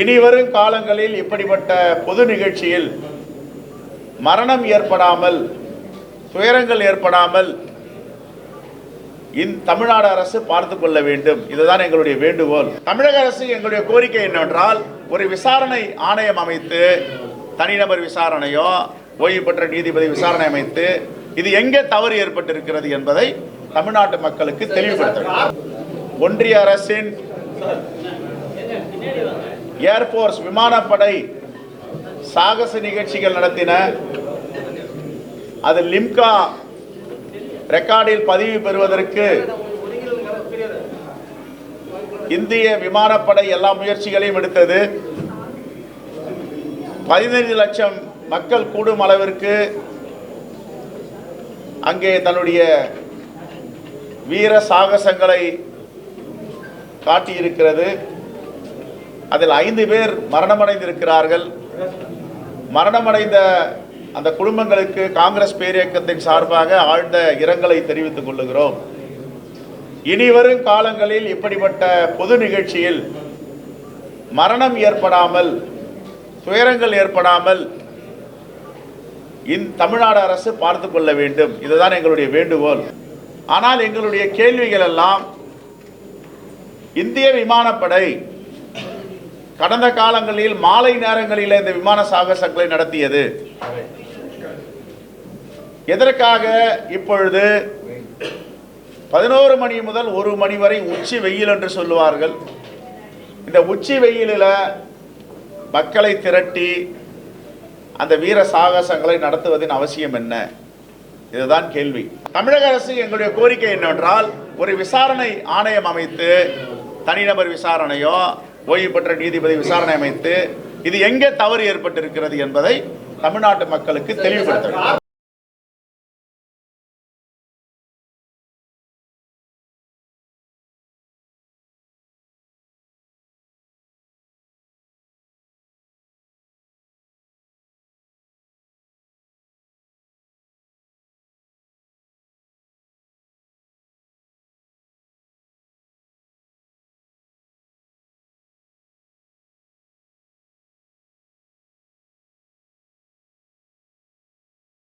இனி வரும் காலங்களில் இப்படிப்பட்ட பொது நிகழ்ச்சியில் மரணம் ஏற்படாமல் துயரங்கள் ஏற்படாமல் இந்த தமிழ்நாடு அரசு பார்த்து கொள்ள வேண்டும். இதுதான் எங்களுடைய வேண்டுகோள். தமிழக அரசு எங்களுடைய கோரிக்கை என்னவென்றால் ஒரு விசாரணை ஆணையம் அமைத்து தனிநபர் விசாரணையோ ஓய்வு பெற்ற நீதிபதி விசாரணை அமைத்து இது எங்கே தவறு ஏற்பட்டிருக்கிறது என்பதை தமிழ்நாட்டு மக்களுக்கு தெளிவுபடுத்த ஒன்றிய அரசின் ஏர்போர்ஸ் விமானப்படை சாகச நிகழ்ச்சிகள் நடத்தின. அது லிம்கா ரெக்கார்டில் பதிவு பெறுவதற்கு இந்திய விமானப்படை எல்லா முயற்சிகளையும் எடுத்தது. பதினைந்து லட்சம் மக்கள் கூடும் அளவிற்கு அங்கே தன்னுடைய வீர சாகசங்களை காட்டியிருக்கிறது. அதில் ஐந்து பேர் மரணமடைந்திருக்கிறார்கள். மரணமடைந்த அந்த குடும்பங்களுக்கு காங்கிரஸ் பேரியக்கத்தின் சார்பாக ஆழ்ந்த இரங்கலை தெரிவித்துக் கொள்ளுகிறோம். இனி வரும் காலங்களில் இப்படிப்பட்ட பொது நிகழ்ச்சியில் மரணம் ஏற்படாமல் துயரங்கள் ஏற்படாமல் இந்த தமிழ்நாடு அரசு பார்த்து கொள்ள வேண்டும். இதுதான் எங்களுடைய வேண்டுகோள். ஆனால் எங்களுடைய கேள்விகள் எல்லாம் இந்திய விமானப்படை கடந்த காலங்களில் மாலை நேரங்களில் இந்த விமான சாகசங்களை நடத்தியது. எதற்காக இப்பொழுது பதினோரு மணி முதல் ஒரு மணி வரை உச்சி வெயில் என்று சொல்லுவார்கள். இந்த உச்சி வெயிலில் மக்களை திரட்டி அந்த வீர சாகசங்களை நடத்துவதின் அவசியம் என்ன? இதுதான் கேள்வி. தமிழக அரசு எங்களுடைய கோரிக்கை என்னவென்றால் ஒரு விசாரணை ஆணையம் அமைத்து தனிநபர் விசாரணையோ ஓய்வு பெற்ற நீதிபதி விசாரணை அமைத்து இது எங்கே தவறு ஏற்பட்டிருக்கிறது என்பதை தமிழ்நாட்டு மக்களுக்கு தெளிவுபடுத்த